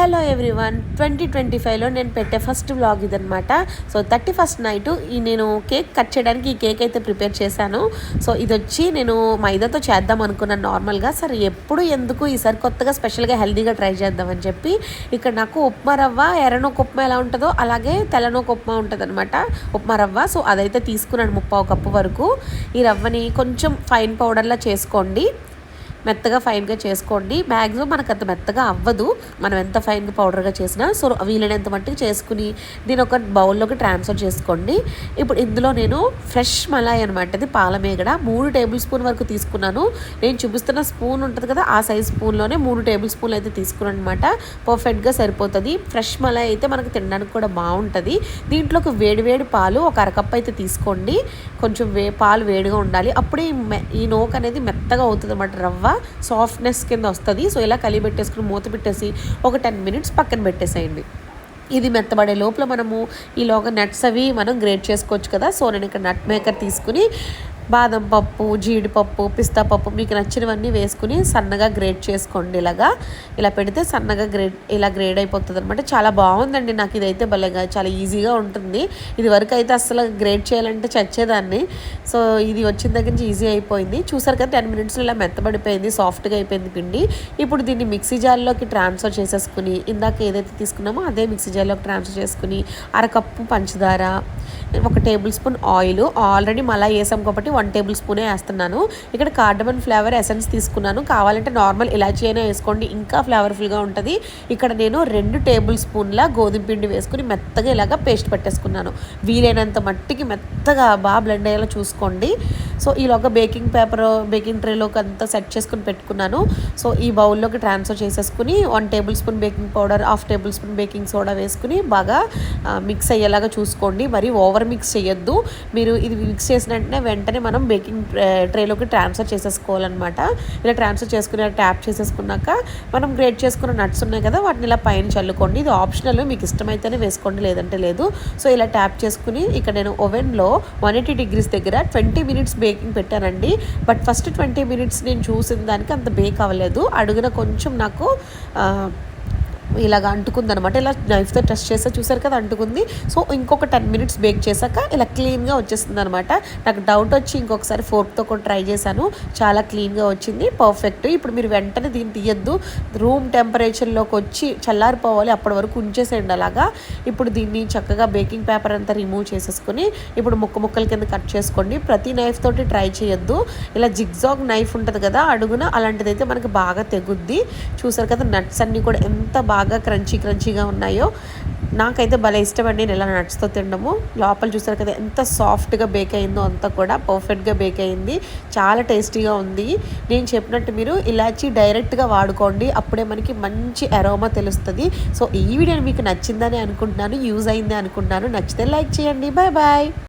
Hello everyone twenty twenty ఫైవ్లో నేను పెట్టే ఫస్ట్ వ్లాగ్ ఇదనమాట సో థర్టీ ఫస్ట్ నైట్ ఈ నేను కేక్ కట్ చేయడానికి ఈ కేక్ అయితే ప్రిపేర్ చేశాను. సో ఇది వచ్చి నేను మైదాతో చేద్దాం అనుకున్నాను నార్మల్గా. సరే ఎప్పుడు ఎందుకు ఈసారి కొత్తగా స్పెషల్గా హెల్దీగా ట్రై చేద్దామని చెప్పి ఇక్కడ నాకు ఉప్మా రవ్వ ఎర్రనొక ఉప్మా ఎలా ఉంటుందో అలాగే తెల్లనొక ఉప్మా ఉంటుంది అనమాట ఉప్మా రవ్వ. సో అదైతే తీసుకున్నాను ముప్పావు కప్పు వరకు. ఈ రవ్వని కొంచెం ఫైన్ పౌడర్లా చేసుకోండి. మెత్తగా ఫైన్గా చేసుకోండి. మ్యాక్సిమం మనకు అంత మెత్తగా అవ్వదు. మనం ఎంత ఫైన్గా పౌడర్గా చేసినా సో వీలైనంత మట్టుకు చేసుకుని దీని ఒక బౌల్లోకి ట్రాన్స్ఫర్ చేసుకోండి. ఇప్పుడు ఇందులో నేను ఫ్రెష్ మలాయ్ అనమాట ఇది పాలమేగడ. మూడు టేబుల్ స్పూన్ వరకు తీసుకున్నాను. నేను చూపిస్తున్న స్పూన్ ఉంటుంది కదా ఆ సైజ్ స్పూన్లోనే మూడు టేబుల్ స్పూన్లు అయితే తీసుకున్నాను అనమాట పర్ఫెక్ట్గా సరిపోతుంది. ఫ్రెష్ మలాయ్ అయితే మనకు తినడానికి కూడా బాగుంటుంది. దీంట్లోకి వేడి వేడి పాలు ఒక అరకప్ అయితే తీసుకోండి. కొంచెం వే పాలు వేడిగా ఉండాలి. అప్పుడే ఈ నోక్ అనేది మెత్తగా అవుతుంది అనమాట రవ్వ. సాఫ్ట్నెస్ కింద వస్తుంది. సో ఇలా కలిగి పెట్టేసుకుని మూత పెట్టేసి ఒక టెన్ మినిట్స్ పక్కన పెట్టేసేయండి. ఇది మెత్తబడే లోపల మనము ఈలోగా నట్స్ అవి మనం గ్రేట్ చేసుకోవచ్చు కదా. సో నేను ఇక్కడ నట్ మేకర్ తీసుకుని బాదం పప్పు జీడిపప్పు పిస్తా పప్పు మీకు నచ్చినవన్నీ వేసుకుని సన్నగా గ్రేడ్ చేసుకోండి ఇలాగా. ఇలా పెడితే సన్నగా గ్రేడ్ ఇలా గ్రేడ్ అయిపోతుంది అనమాట చాలా బాగుందండి నాకు ఇదైతే భలేగా చాలా ఈజీగా ఉంటుంది. ఇది వరకు అయితే అసలు గ్రేడ్ చేయాలంటే చచ్చేదాన్ని. సో ఇది వచ్చిన దగ్గర నుంచి ఈజీ అయిపోయింది. చూసారు కదా టెన్ మినిట్స్లో ఇలా మెత్తబడిపోయింది సాఫ్ట్గా అయిపోయింది పిండి. ఇప్పుడు దీన్ని మిక్సీ జార్లోకి ట్రాన్స్ఫర్ చేసేసుకుని ఇందాక ఏదైతే తీసుకున్నామో అదే మిక్సీ జార్లోకి ట్రాన్స్ఫర్ చేసుకుని అరకప్పు పంచదార ఒక టేబుల్ స్పూన్ ఆయిల్. ఆల్రెడీ మళ్ళీ వేసాం కాబట్టి వన్ టేబుల్ స్పూనే వేస్తున్నాను. ఇక్కడ కార్డమన్ ఫ్లేవర్ ఎసెన్స్ తీసుకున్నాను. కావాలంటే నార్మల్ ఇలాచీ అయినా వేసుకోండి. ఇంకా ఫ్లేవర్ఫుల్గా ఉంటుంది. ఇక్కడ నేను రెండు టేబుల్ స్పూన్ల గోధుమ పిండి వేసుకుని మెత్తగా ఇలాగా పేస్ట్ పెట్టేసుకున్నాను. వీలైనంత మట్టికి మెత్తగా బాగా బ్లెండ్ అయ్యేలా చూసుకోండి. సో ఈలోగా బేకింగ్ పేపర్ బేకింగ్ ట్రేలోకి అంతా సెట్ చేసుకుని పెట్టుకున్నాను. సో ఈ బౌల్లోకి ట్రాన్స్ఫర్ చేసేసుకుని one tablespoon baking powder half tablespoon baking soda వేసుకుని బాగా మిక్స్ అయ్యేలాగా చూసుకోండి. మరి ఓవర్ మిక్స్ చేయొద్దు. మీరు ఇది మిక్స్ చేసిన వెంటనే వెంటనే మనం బేకింగ్ ట్రేలోకి ట్రాన్స్ఫర్ చేసేసుకోవాలన్నమాట. ఇలా ట్రాన్స్ఫర్ చేసుకుని ట్యాప్ చేసేసుకున్నాక మనం గ్రేట్ చేసుకున్న నట్స్ ఉన్నాయి కదా వాటిని ఇలా పైన చల్లుకోండి. ఇది ఆప్షనల్ మీకు ఇష్టమైతేనే వేసుకోండి లేదంటే లేదు. సో ఇలా ట్యాప్ చేసుకుని ఇక్కడ నేను ఓవెన్లో వన్ ఎయిటీ డిగ్రీస్ దగ్గర ట్వంటీ మినిట్స్ బేకింగ్ పెట్టానండి. బట్ ఫస్ట్ ట్వంటీ మినిట్స్ నేను చూసిన దానికి అంత బేక్ అవ్వలేదు. అడుగున కొంచెం నాకు ఇలాగ అంటుకుంది అనమాట ఇలా నైఫ్తో టెస్ట్ చేస్తే చూసారు కదా అంటుకుంది. సో ఇంకొక టెన్ మినిట్స్ బేక్ చేశాక ఇలా క్లీన్గా వచ్చేస్తుంది అనమాట నాకు డౌట్ వచ్చి ఇంకొకసారి ఫోర్క్తో కూడా ట్రై చేశాను. చాలా క్లీన్గా వచ్చింది. పర్ఫెక్ట్ ఇప్పుడు మీరు వెంటనే దీన్ని తీయద్దు. రూమ్ టెంపరేచర్లోకి వచ్చి చల్లారిపోవాలి. అప్పటి వరకు ఉంచేసేయండి అలాగా. ఇప్పుడు దీన్ని చక్కగా బేకింగ్ పేపర్ అంతా రిమూవ్ చేసేసుకొని ఇప్పుడు ముక్క ముక్కల కింద కట్ చేసుకోండి. ప్రతి నైఫ్ తోటి ట్రై చేయొద్దు. ఇలా జిగ్జాగ్ నైఫ్ ఉంటుంది కదా అడుగున అలాంటిదైతే మనకి బాగా తెగుద్ది. చూసారు కదా నట్స్ అన్నీ కూడా ఎంత బాగా బాగా క్రంచీ క్రంచీగా ఉన్నాయో నాకైతే భలే ఇష్టమండి నేను ఇలా నట్స్తో తినడము. లోపల చూసారు కదా ఎంత సాఫ్ట్గా బేక్ అయిందో అంతా కూడా పర్ఫెక్ట్గా బేక్ అయింది. చాలా టేస్టీగా ఉంది. నేను చెప్పినట్టు మీరు ఇలాచి డైరెక్ట్గా వాడుకోండి. అప్పుడే మనకి మంచి అరోమా తెలుస్తుంది. సో ఈ వీడియో మీకు నచ్చిందని అనుకుంటున్నాను యూజ్ అయింది అనుకుంటున్నాను. నచ్చితే లైక్ చేయండి. Bye bye.